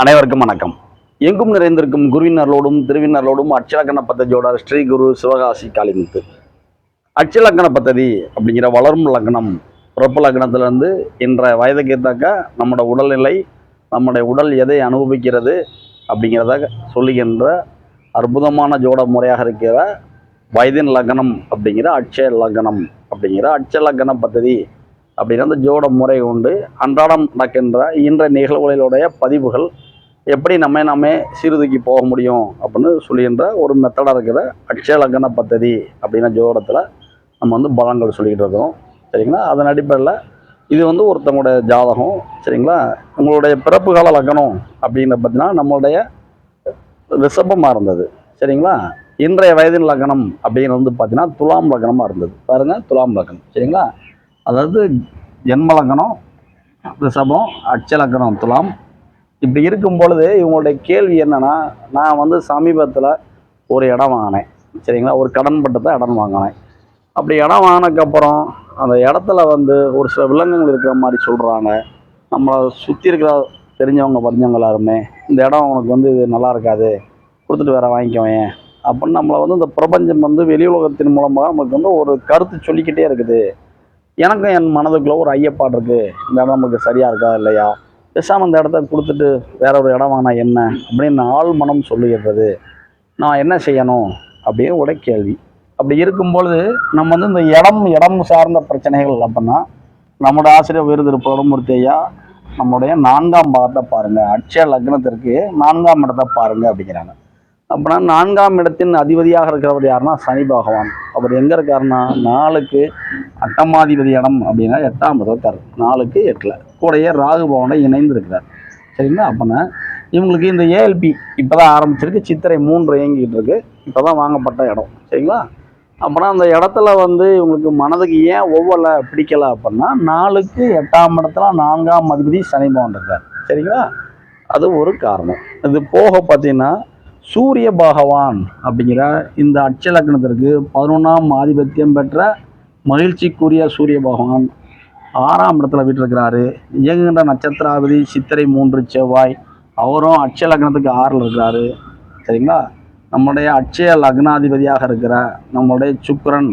அனைவருக்கும் வணக்கம். எங்கும் நிறைந்திருக்கும் குருவினர்களோடும் திருவினர்களோடும் அட்சலக்கண பத்ததியோட ஸ்ரீ குரு சிவகாசி காளிமுத்து அட்சலக்கண பத்ததி அப்படிங்கிற வளரும் லக்னம் பிறப்பு லக்னத்திலிருந்து இன்ற வயதுக்கு ஏற்றாக்க நம்மளோட உடல்நிலை நம்முடைய உடல் எதை அனுபவிக்கிறது அப்படிங்கிறத சொல்லுகின்ற அற்புதமான ஜோட முறையாக இருக்கிற வயதின் லக்னம் அப்படிங்கிற அட்சய லக்னம் அப்படிங்கிற அட்சய லக்ன பத்ததி அப்படிங்கிற அந்த ஜோட முறை உண்டு. அன்றாடம் நடக்கின்ற இன்றைய நிகழ்வுகளுடைய பதிவுகள் எப்படி நம்ம நாமே சீர்தூக்கி போக முடியும் அப்படின்னு சொல்லுகின்ற ஒரு மெத்தடாக இருக்கிற அட்சய லக்ன பத்ததி அப்படின்னா ஜோடத்தில் நம்ம வந்து பலன்கள் சொல்லிக்கிட்டு இருக்கோம். சரிங்களா? அதன் அடிப்படையில் இது வந்து ஒருத்தவங்களுடைய ஜாதகம் சரிங்களா? உங்களுடைய பிறப்பு கால லக்கணம் அப்படின்னு பார்த்தீங்கன்னா நம்மளுடைய ரிஷபமாக இருந்தது சரிங்களா? இன்றைய வயதின் லக்கணம் அப்படின்னு வந்து பார்த்தீங்கன்னா துலாம் லக்கணமாக இருந்தது. பாருங்கள் துலாம் லக்கணம் சரிங்களா? அதாவது ஜென்ம லக்கணம் ரிஷபம் அட்ச லக்கணம் துலாம் இப்படி இருக்கும் பொழுது இவங்களுடைய கேள்வி என்னன்னா நான் வந்து சமீபத்தில் ஒரு இடம் வாங்கினேன் சரிங்களா? ஒரு கடன் பட்டத்தை இடம் வாங்கினேன். அப்படி இடம் வாங்கினதுக்கப்புறம் அந்த இடத்துல வந்து ஒரு சில விலங்குகள் இருக்கிற மாதிரி சொல்கிறாங்க நம்மளை சுற்றி இருக்கிற தெரிஞ்சவங்க பறிஞ்சவங்க எல்லாருமே இந்த இடம் உனக்கு வந்து இது நல்லா இருக்காது கொடுத்துட்டு வேற வாங்கிக்கோயேன் அப்படின்னு நம்மளை வந்து இந்த பிரபஞ்சம் வந்து வெளி உலகத்தின் மூலமாக நமக்கு வந்து ஒரு கருத்து சொல்லிக்கிட்டே இருக்குது. எனக்கும் என் மனதுக்குள்ளே ஒரு ஐயப்பாடு இருக்குது இந்த இடம் நமக்கு சரியாக இருக்கா இல்லையா? பேசாமல் இந்த இடத்த கொடுத்துட்டு வேற ஒரு இடம் வாங்கினா என்ன அப்படின்னு ஆள் மனம் சொல்லுகிறது. நான் என்ன செய்யணும் அப்படின்னு ஒரு கேள்வி. அப்படி இருக்கும் பொழுது நம்ம வந்து இந்த இடம் இடம் சார்ந்த பிரச்சனைகள் அப்படின்னா நம்மளோட ஆசிரியர் விருது பொருமூர்த்தி ஐயா நம்முடைய நான்காம் பாகத்தை பாருங்கள் அட்சய லக்னத்திற்கு நான்காம் இடத்தை பாருங்க அப்படிங்கிறாங்க. அப்படின்னா நான்காம் இடத்தின் அதிபதியாக இருக்கிறவர் யாருன்னா சனி பகவான். அவர் எங்கே இருக்காருன்னா நாளுக்கு அட்டமாதிபதி இடம் அப்படின்னா எட்டாம் இடத்துல நாளுக்கு எட்டில். கூடயே ராகு பவனை இணைந்திருக்கிறார். சரிங்களா? அப்படின்னா இவங்களுக்கு இந்த ஏஎல்பி இப்போ தான் ஆரம்பிச்சிருக்கு. சித்திரை மூன்று இயங்கிட்டு இருக்கு. இப்போ தான் வாங்கப்பட்ட இடம். சரிங்களா? அப்படின்னா அந்த இடத்துல வந்து இவங்களுக்கு மனதுக்கு ஏன் ஒவ்வொரு பிடிக்கல அப்படின்னா நாலுக்கு எட்டாம் இடத்துல நான்காம் அதிபதி சனி பவன் இருக்கார். சரிங்களா? அது ஒரு காரணம். இது போக பார்த்தீங்கன்னா சூரிய பகவான் அப்படிங்கிற இந்த அட்சலக்கணத்திற்கு பதினொன்றாம் ஆதிபத்தியம் பெற்ற மகிழ்ச்சிக்குரிய சூரிய பகவான் ஆறாம் இடத்துல வீட்டிருக்கிறாரு. இயங்குகின்ற நட்சத்திராபதி சித்திரை மூன்று செவ்வாய். அவரும் அட்சய லக்னத்துக்கு ஆறில் இருக்கிறாரு. சரிங்களா? நம்முடைய அட்சய லக்னாதிபதியாக இருக்கிற நம்மளுடைய சுக்கரன்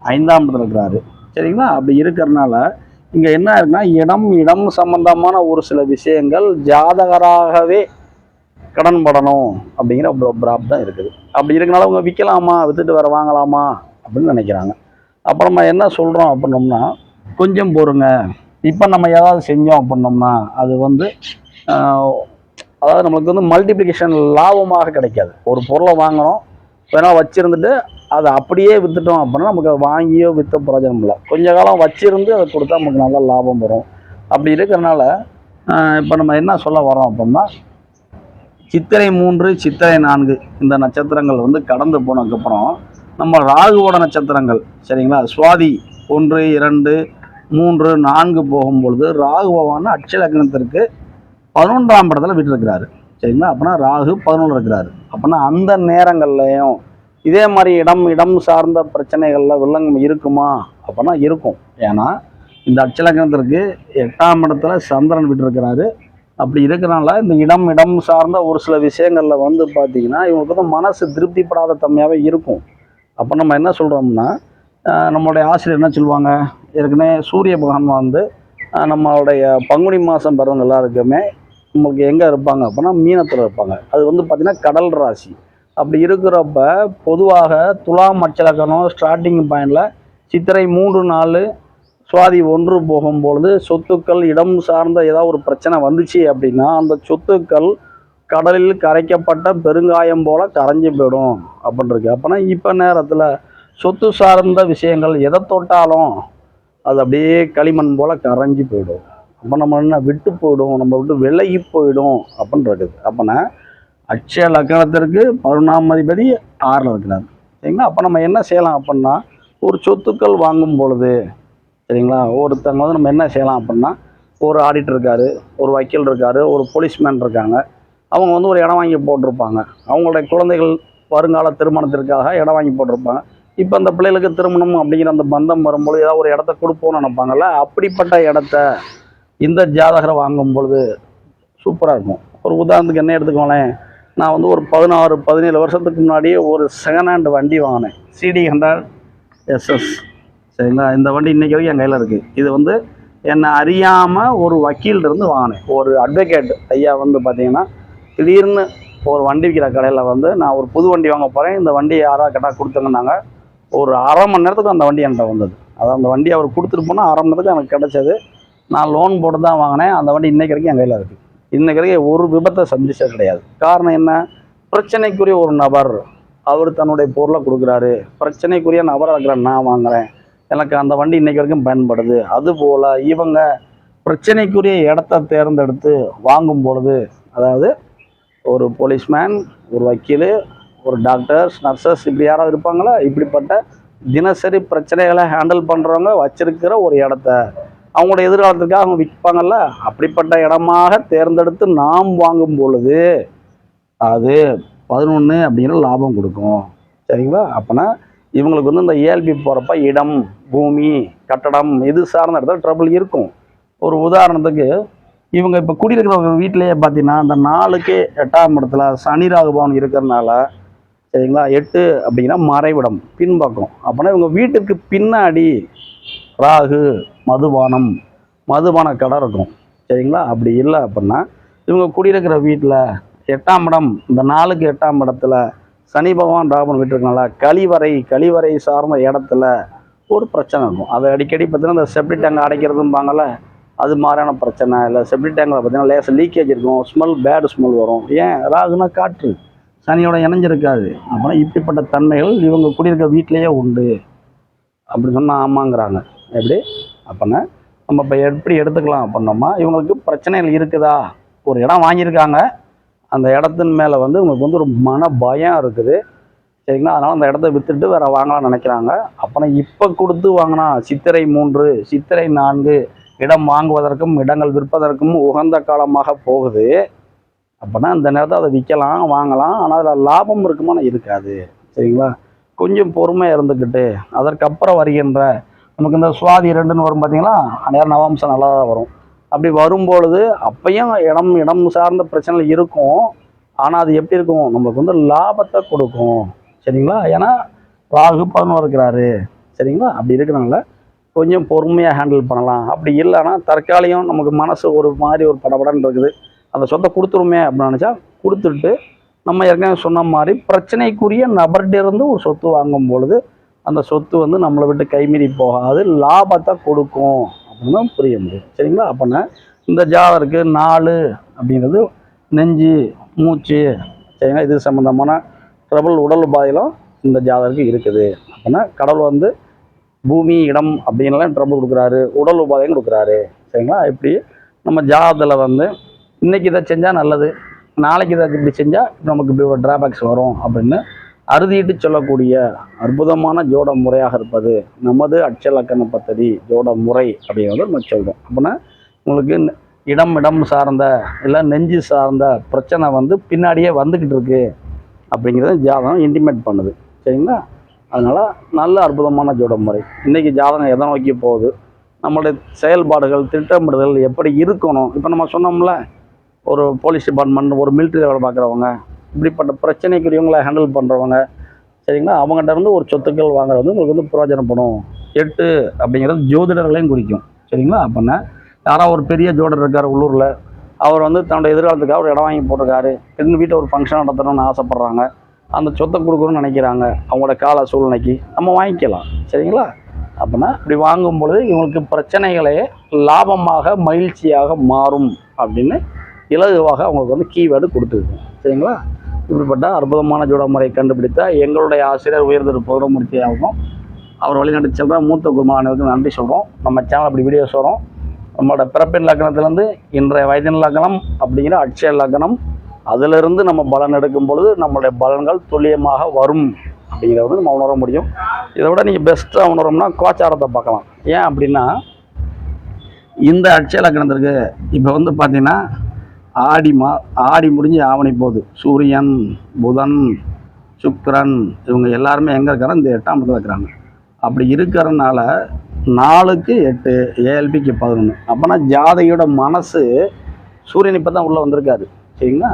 ஐந்தாம் இடத்துல இருக்கிறாரு. சரிங்களா? அப்படி இருக்கிறனால இங்கே என்ன இருக்குன்னா இடம் இடம் சம்பந்தமான ஒரு சில விஷயங்கள் ஜாதகராகவே கடன் படணும் அப்படிங்கிற ஒரு தான் இருக்குது. அப்படி இருக்கனால அவங்க விற்கலாமா விற்றுட்டு வேறு வாங்கலாமா அப்படின்னு நினைக்கிறாங்க. அப்புறமா என்ன சொல்கிறோம் அப்படின்னோம்னா கொஞ்சம் பொறுங்க. இப்போ நம்ம ஏதாவது செஞ்சோம் அப்படின்னோம்னா அது வந்து அதாவது நம்மளுக்கு வந்து மல்டிப்ளிகேஷன் லாபமாக கிடைக்காது. ஒரு பொருளை வாங்கணும் வேணால் வச்சுருந்துட்டு அதை அப்படியே விற்றுட்டோம் அப்படின்னா நமக்கு அதை வாங்கியோ விற்ற பிரயோஜனம் இல்லை. கொஞ்ச காலம் வச்சிருந்து அதை கொடுத்தா நமக்கு நல்ல லாபம் வரும். அப்படி இருக்கிறனால இப்போ நம்ம என்ன சொல்ல வரோம் அப்படின்னா சித்திரை மூன்று சித்திரை நான்கு இந்த நட்சத்திரங்கள் வந்து கடந்து போனதுக்கப்புறம் நம்ம ராகுவோட நட்சத்திரங்கள் சரிங்களா? சுவாதி ஒன்று இரண்டு மூன்று நான்கு போகும்பொழுது ராகு பகவான் அட்சலக்கணத்திற்கு பதினொன்றாம் படத்தில் விட்டுருக்கிறாரு சரிங்களா? அப்போனா ராகு பதினொன்று இருக்கிறாரு. அப்போனா அந்த நேரங்கள்லையும் இதே மாதிரி இடம் இடம் சார்ந்த பிரச்சனைகளில் வில்லங்கம் இருக்குமா? அப்போனா இருக்கும். ஏன்னா இந்த அச்சலக்கணத்திற்கு எட்டாம் இடத்துல சந்திரன் விட்டுருக்கிறாரு அப்படி இருக்கிறனால இந்த இடம் இடம் சார்ந்த ஒரு சில விஷயங்களில் வந்து பார்த்தீங்கன்னா இவங்களுக்கு வந்து மனசு திருப்திப்படாத தன்மையாகவே இருக்கும். அப்போ நம்ம என்ன சொல்கிறோம்னா நம்மளுடைய ஆசிரியர் என்ன சொல்லுவாங்க? ஏற்கனவே சூரிய பகவான் வந்து நம்மளுடைய பங்குனி மாதம் பிறந்தவங்க எல்லாருக்குமே நம்மளுக்கு எங்கே இருப்பாங்க அப்படின்னா மீனத்தில் இருப்பாங்க. அது வந்து பார்த்திங்கன்னா கடல் ராசி. அப்படி இருக்கிறப்ப பொதுவாக துலாம் அச்சலக்கணம் ஸ்டார்டிங் பாயிண்டில் சித்திரை மூன்று நாலு சுவாதி ஒன்று போகும்பொழுது சொத்துக்கள் இடம் சார்ந்த ஏதாவது ஒரு பிரச்சனை வந்துச்சு அப்படின்னா அந்த சொத்துக்கள் கடலில் கரைக்கப்பட்ட பெருங்காயம் போல் கரைஞ்சு போயிடும் அப்படின்றது. அப்போனா இப்போ நேரத்தில் சொத்து சார்ந்த விஷயங்கள் எதை தொட்டாலும் அது அப்படியே களிமண் போல் கரைஞ்சி போயிடும். அப்போ நம்ம என்ன விட்டு போயிடும். நம்ம விட்டு விலகி போயிடும் அப்படின்றது அப்போனா அட்சய லக்கணத்திற்கு பதினொன்றாம் அதிபதி ஆறில் இருக்கிறார். சரிங்களா? அப்போ நம்ம என்ன செய்யலாம் அப்படின்னா ஒரு சொத்துக்கள் வாங்கும் பொழுது சரிங்களா? ஒருத்தங்க வந்து நம்ம என்ன செய்யலாம் அப்படின்னா ஒரு ஆடிட்டர் இருக்காரு ஒரு வக்கீல் இருக்காரு ஒரு போலீஸ்மேன் இருக்காங்க. அவங்க வந்து ஒரு இடம் வாங்கி போட்டிருப்பாங்க. அவங்களுடைய குழந்தைகள் வருங்கால திருமணத்திற்காக இடம் வாங்கி போட்டிருப்பாங்க. இப்போ அந்த பிள்ளைகளுக்கு திருமணம் அப்படிங்கிற அந்த பந்தம் வரும்பொழுது ஏதாவது ஒரு இடத்த கொடுப்போம்னு நினைப்பாங்கல்ல? அப்படிப்பட்ட இடத்த இந்த ஜாதகரை வாங்கும் பொழுது சூப்பராக இருக்கும். ஒரு உதாரணத்துக்கு என்ன எடுத்துக்கோங்களேன் நான் வந்து ஒரு பதினாறு பதினேழு வருஷத்துக்கு முன்னாடியே ஒரு செகண்ட் ஹேண்ட் வண்டி வாங்கினேன். சிடி ஹண்ட்ரட் எஸ்எஸ் சரிங்களா? இந்த வண்டி இன்றைக்கி வரைக்கும் என் கையில் இருக்குது இது வந்து என்னை அறியாமல் ஒரு வக்கீல் இருந்து வாங்கினேன். ஒரு அட்வொகேட் ஐயா வந்து பார்த்தீங்கன்னா திடீர்னு ஒரு வண்டி விற்கிற கடையில் வந்து நான் ஒரு புது வண்டி வாங்க போகிறேன் இந்த வண்டி யாராக கேட்டால் கொடுத்துங்கன்னாங்க ஒரு அரை மணி நேரத்துக்கு அந்த வண்டி என்கிட்ட வந்தது. அதான் அந்த வண்டி அவர் கொடுத்துட்டு போனால் அரை மணி நேரத்துக்கு எனக்கு கிடச்சது. நான் லோன் போட்டு தான் வாங்கினேன். அந்த வண்டி இன்னைக்கு வரைக்கும் என் கையில் இருக்குது இன்னைக்கு வரைக்கும் ஒரு விபத்தை சந்திச்சது கிடையாது. காரணம் என்ன? பிரச்சனைக்குரிய ஒரு நபர் அவர் தன்னுடைய பொருளை கொடுக்குறாரு. பிரச்சனைக்குரிய நபராக இருக்கிற நான் வாங்குகிறேன் எனக்கு அந்த வண்டி இன்னைக்கு வரைக்கும் பயன்படுது. அதுபோல் இவங்க பிரச்சனைக்குரிய இடத்த தேர்ந்தெடுத்து வாங்கும் பொழுது அதாவது ஒரு போலீஸ்மேன் ஒரு வக்கீல் ஒரு டாக்டர்ஸ் நர்சஸ் இப்படி யாராவது இருப்பாங்களா? இப்படிப்பட்ட தினசரி பிரச்சனைகளை ஹேண்டில் பண்ணுறவங்க வச்சிருக்கிற ஒரு இடத்த. அவங்களோட எதிர்காலத்துக்காக அவங்க விற்பாங்கல்ல? அப்படிப்பட்ட இடமாக தேர்ந்தெடுத்து நாம் வாங்கும் பொழுது அது பதினொன்று அப்படிங்கிற லாபம் கொடுக்கும். சரிங்களா? அப்போனா இவங்களுக்கு வந்து இந்த ஏஎல்பி போகிறப்ப இடம் பூமி கட்டடம் இது சார்ந்த இடத்துல ட்ரபிள் இருக்கும். ஒரு உதாரணத்துக்கு இவங்க இப்போ குடியிருக்கிறவங்க வீட்டிலேயே பார்த்தீங்கன்னா அந்த நாளுக்கு எட்டாம் இடத்துல சனி ராகுபவன் இருக்கிறனால சரிங்களா? எட்டு அப்படின்னா மறைவிடம் பின்பக்கம். அப்படின்னா இவங்க வீட்டுக்கு பின்னாடி ராகு மதுபானம் மதுபான கடை இருக்கும். சரிங்களா? அப்படி இல்லை அப்படின்னா இவங்க குடியிருக்கிற வீட்டில் எட்டாம் இடம் இந்த நாளுக்கு எட்டாம் இடத்துல சனி பகவான் ராகுபவன் விட்டுருக்கனால கழிவறை கழிவறை சார்ந்த இடத்துல ஒரு பிரச்சனை இருக்கும். அதை அடிக்கடி பார்த்தீங்கன்னா இந்த செப்டி டேங்க் அடைக்கிறதும்பாங்கல்ல அது மாதிரியான பிரச்சனை. இல்லை செப்டி டேங்கில் பார்த்தீங்கன்னா லேசாக லீக்கேஜ் இருக்கும். ஸ்மெல் பேடு ஸ்மெல் வரும். ஏன்? ராகுனா காற்று. சனியோட இணைஞ்சிருக்காது. அப்புறம் இப்படிப்பட்ட தன்மைகள் இவங்க குடியிருக்க வீட்டிலேயே உண்டு. அப்படி சொன்னால் ஆமாங்கிறாங்க. எப்படி? அப்படின்னா நம்ம இப்போ எப்படி எடுத்துக்கலாம் அப்படின்னோமா இவங்களுக்கு பிரச்சனைகள் இருக்குதா? ஒரு இடம் வாங்கியிருக்காங்க. அந்த இடத்தின் மேலே வந்து இவங்களுக்கு வந்து ஒரு மன பயம் இருக்குது. சரிங்களா? அதனால் அந்த இடத்த விற்றுட்டு வேறு வாங்கலாம்னு நினைக்கிறாங்க. அப்புறம் இப்போ கொடுத்து வாங்கினா சித்திரை மூன்று சித்திரை நான்கு இடம் வாங்குவதற்கும் இடங்கள் விற்பதற்கும் உகந்த காலமாக போகுது. அப்போனா அந்த நேரத்தை அதை விற்கலாம் வாங்கலாம். ஆனால் அதில் லாபம் இருக்குமானா இருக்காது. சரிங்களா? கொஞ்சம் பொறுமையாக இருந்துக்கிட்டு அதற்கப்புறம் வருகின்ற நமக்கு இந்த சுவாதி ரெண்டுன்னு வரும் பார்த்தீங்களா அந்நேரம் நவாம்சம் நல்லா தான் வரும். அப்படி வரும்பொழுது அப்பையும் இடம் இடம் சார்ந்த பிரச்சனை இருக்கும். ஆனால் அது எப்படி இருக்கும்? நம்மளுக்கு வந்து லாபத்தை கொடுக்கும். சரிங்களா? ஏன்னா ராகு பதினோரு இருக்கிறாரு. சரிங்களா? அப்படி இருக்கிறனால கொஞ்சம் பொறுமையாக ஹேண்டில் பண்ணலாம். அப்படி இல்லைன்னா தற்காலிகம் நமக்கு மனசு ஒரு மாதிரி ஒரு படபடன்னு இருக்குது. அந்த சொத்தை கொடுத்துருமே அப்படின்னு நினச்சா கொடுத்துட்டு நம்ம ஏற்கனவே சொன்ன மாதிரி பிரச்சனைக்குரிய நபர்கிட்ட இருந்து ஒரு சொத்து வாங்கும் பொழுது அந்த சொத்து வந்து நம்மளை விட்டு கைமீறி போகாது லாபத்தை கொடுக்கும் அப்படின்னு தான் புரிய முடியும். சரிங்களா? அப்போனா இந்த ஜாதருக்கு நாலு அப்படிங்கிறது நெஞ்சு மூச்சு சரிங்களா? இது சம்மந்தமான ட்ரபிள் உடல் உபாதையிலும் இந்த ஜாதருக்கு இருக்குது. அப்படின்னா கடவுள் வந்து பூமி இடம் அப்படின்லாம் ட்ரபிள் கொடுக்குறாரு உடல் உபாதையும் கொடுக்குறாரு. சரிங்களா? இப்படி நம்ம ஜாதத்தில் வந்து இன்னைக்கு இதை செஞ்சால் நல்லது. நாளைக்கு இதை இப்படி செஞ்சால் நமக்கு இப்படி ஒரு டிராபேக்ஸ் வரும் அப்படின்னு அறுதிட்டு சொல்லக்கூடிய அற்புதமான ஜோட முறையாக இருப்பது நமது அச்சலக்கண பத்ததி ஜோட முறை அப்படிங்கிறத நம்ம சொல்கிறோம் அப்படின்னா உங்களுக்கு இடம் இடம் சார்ந்த இல்லை நெஞ்சு சார்ந்த பிரச்சனை வந்து பின்னாடியே வந்துக்கிட்டு இருக்கு அப்படிங்கிறத ஜாதகம் இன்டிமேட் பண்ணுது. சரிங்களா? அதனால் நல்ல அற்புதமான ஜோட முறை. இன்றைக்கி ஜாதகம் எதை நோக்கி போகுது? நம்மளுடைய செயல்பாடுகள் திட்டமிடுதல் எப்படி இருக்கணும்? இப்போ நம்ம சொன்னோம்ல ஒரு போலீஸ் டிபார்ட்மெண்ட் ஒரு மிலிட்ரி வேலை பார்க்குறவங்க இப்படிப்பட்ட பிரச்சனைக்குரியவங்களை ஹேண்டில் பண்ணுறவங்க சரிங்களா? அவங்ககிட்ட இருந்து ஒரு சொத்துக்கள் வாங்குறது வந்து உங்களுக்கு வந்து பிரயோஜனப்படும். எட்டு அப்படிங்கிறது ஜோதிடர்களையும் குறிக்கும் சரிங்களா? அப்படின்னா யாராவது ஒரு பெரிய ஜோடர் இருக்கார் உள்ளூரில் அவர் வந்து தன்னுடைய எதிர்காலத்துக்காக ஒரு இடம் வாங்கி போட்டிருக்காரு. எங்கள் வீட்டில் ஒரு ஃபங்க்ஷன் நடத்தணும்னு ஆசைப்பட்றாங்க. அந்த சொத்தை கொடுக்கணும்னு நினைக்கிறாங்க. அவங்களோட கால சூழ்நிலைக்கு நம்ம வாங்கிக்கலாம் சரிங்களா? அப்படின்னா இப்படி வாங்கும் பொழுது இவங்களுக்கு பிரச்சனைகளே லாபமாக மகிழ்ச்சியாக மாறும் அப்படின்னு இலகுவாக அவங்களுக்கு வந்து கீவேர்டு கொடுத்துருக்கோம் சரிங்களா? இப்படிப்பட்ட அற்புதமான ஜோட முறையை கண்டுபிடித்த எங்களுடைய ஆசிரியர் உயர்ந்த பௌரமூர்த்தி ஆகும் அவர் வழிநடத்தி செல்ற மூத்த குருமானவருக்கு நன்றி சொல்கிறோம் நம்ம சேனல் அப்படி வீடியோஸ் வரும் நம்மளோட பிறப்பின் லக்கணத்துலேருந்து இன்றைய வயதின் லக்கணம் அப்படிங்கிற அட்சய லக்கணம். அதிலிருந்து நம்ம பலன் எடுக்கும் பொழுது நம்மளுடைய பலன்கள் துல்லியமாக வரும் அப்படிங்கிறத வந்து நம்ம உணர முடியும். இதை விட நீங்கள் பெஸ்ட்டாக உணரோம்னா கோச்சாரத்தை பார்க்கலாம். ஏன் அப்படின்னா இந்த அட்சய லக்கணத்திற்கு இப்போ வந்து பார்த்தீங்கன்னா ஆடி மா ஆடி முடிஞ்சு ஆவணி போகுது. சூரியன் புதன் சுக்கரன் இவங்க எல்லாருமே எங்கே இருக்கிறாங்க இந்த எட்டாம் இடத்துல இருக்கிறாங்க. அப்படி இருக்கிறனால நாலுக்கு எட்டு ஏஎல்பிக்கு பதினொன்று அப்போனா ஜாதகியோட மனசு சூரியன் இப்போ தான் உள்ளே வந்திருக்காரு. சரிங்களா?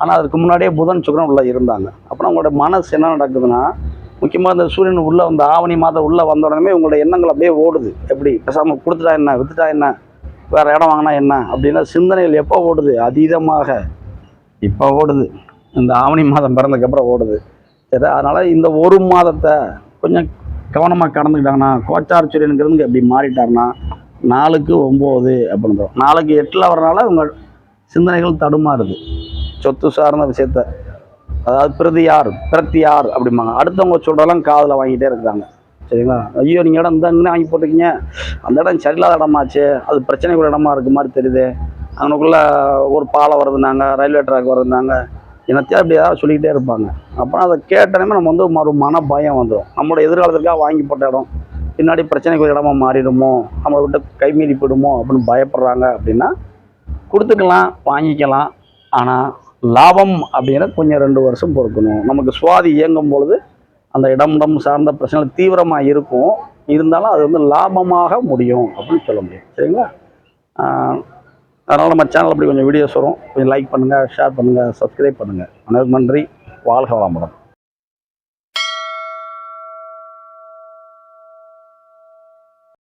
ஆனால் அதுக்கு முன்னாடியே புதன் சுக்கரன் உள்ளே இருந்தாங்க. அப்புறம் உங்களோட மனசு என்ன நடக்குதுன்னா முக்கியமாக இந்த சூரியன் உள்ளே அந்த ஆவணி மாதம் உள்ளே வந்த உடனே உங்களோட எண்ணங்கள் அப்படியே ஓடுது. எப்படி? பேசாமல் கொடுத்துட்டா என்ன? வித்துட்டா என்ன? வேறு இடம் வாங்கினா என்ன? அப்படின்னா சிந்தனைகள் எப்போ ஓடுது? அதீதமாக இப்போ ஓடுது. இந்த ஆவணி மாதம் பிறந்ததுக்கப்புறம் ஓடுது. சரி அதனால் இந்த ஒரு மாதத்தை கொஞ்சம் கவனமாக கடந்துக்கிட்டாங்கன்னா கோச்சார் சூரியனுங்கிறது எப்படி மாறிட்டாருன்னா நாலுக்கு ஒம்பது அப்படின்னு வரும். நாலுக்கு எட்டில் வரனால உங்கள் சிந்தனைகள் தடுமாறுது. சொத்து சார்ந்த விஷயத்த. அதாவது பிரதியார் பிரத்தியார் அப்படிம்பாங்க. அடுத்தவங்க சொல்கிறதெல்லாம் காதில் வாங்கிட்டே இருக்கிறாங்க. சரிங்களா? ஐயோ நீங்கள் இடம் இந்த வாங்கி போட்டிருக்கீங்க? அந்த இடம் சரியில்லாத இடமாச்சு. அது பிரச்சனைக்குள்ள இடமா இருக்க மாதிரி தெரியுது. அங்கனுக்குள்ளே ஒரு பாலம் வருதுனாங்க ரயில்வே ட்ராக் வருதுனாங்க என்னத்தையும் அப்படி ஏதாவது சொல்லிக்கிட்டே இருப்பாங்க. அப்புறம் அதை கேட்டனமே நம்ம வந்து ஒரு மன பயம் வந்துடும் நம்மளோட எதிர்காலத்துக்காக வாங்கி போட்ட இடம் பின்னாடி பிரச்சனைக்குரிய இடமா மாறிடுமோ? நம்மளை விட்டு கைமீறி போயிடுமோ? அப்படின்னு பயப்படுறாங்க அப்படின்னா கொடுத்துக்கலாம் வாங்கிக்கலாம். ஆனால் லாபம் அப்படின்னு கொஞ்சம் ரெண்டு வருஷம் பொறுக்கணும். நமக்கு சுவாதி இயங்கும் பொழுது அந்த இடம் இடம் சார்ந்த பிரச்சனைகள் தீவிரமாக இருக்கும். இருந்தாலும் அது வந்து லாபமாக முடியும் அப்படின்னு சொல்ல முடியும். சரிங்களா? அதனால் நம்ம சேனல் அப்படி கொஞ்சம் வீடியோஸ் வரும். கொஞ்சம் லைக் பண்ணுங்கள் ஷேர் பண்ணுங்கள் சப்ஸ்கிரைப் பண்ணுங்கள் நன்றி. வாழ்க வளமுடன்.